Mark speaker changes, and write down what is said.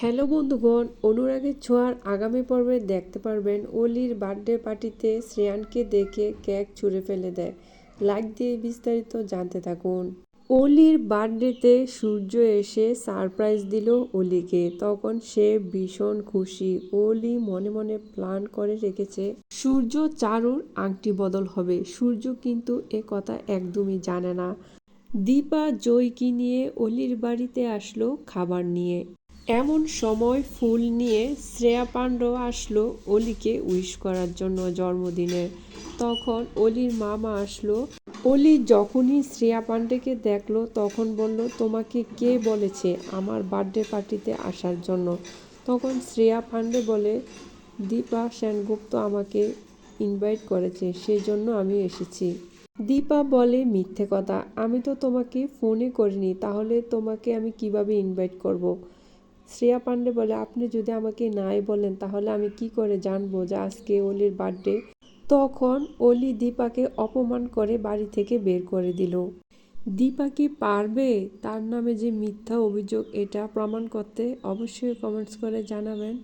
Speaker 1: Hello বন্ধুগণ, অনুরাগের ছোঁয়ার আগামী পর্বে দেখতে পারবেন অলির বার্থডে পার্টিতে শ্রেয়ানকে দেখে কেক ছুঁড়ে ফেলে দেয়। লাইক দিয়ে বিস্তারিত জানতে থাকুন। অলির বার্থডেতে সূর্য এসে সারপ্রাইজ দিল অলিকে। তখন সে ভীষণ খুশি। অলি মনে মনে প্ল্যান করে রেখেছে, সূর্য চারুর আংটি বদল হবে। সূর্য কিন্তু এ কথা একদমই জানে না। দীপা জয়কে নিয়ে অলির বাড়িতে আসলো খাবার নিয়ে। এমন সময় ফুল নিয়ে শ্রেয়া পাণ্ডব আসলো অলিকে উইশ করার জন্য জন্মদিনের তখন অলির মামা আসলো। অলি যখনই শ্রেয়া পাণ্ডেকে দেখল, তখন বলল, তোমাকে কে বলেছে আমার বার্থডে পার্টিতে আসার জন্য? তখন শ্রেয়া পাণ্ডে বলে, দীপা সেনগুপ্ত আমাকে ইনভাইট করেছে সেই জন্য আমি এসেছি। দীপা বলে, মিথ্যে কথা, আমি তো তোমাকে ফোনে করিনি, তাহলে তোমাকে আমি কীভাবে ইনভাইট করব। শ্রেয়া পান্ডে বলে, আপনি যদি আমাকে নাই বলেন, তাহলে আমি কি করে জানব যে আজকে অলির বার্থডে? তখন অলি দীপাকে অপমান করে বাড়ি থেকে বের করে দিল। দীপা কি পারবে? তার নামে যে মিথ্যা অভিযোগ, এটা প্রমাণ করতে অবশ্যই কমেন্টস করে জানাবেন।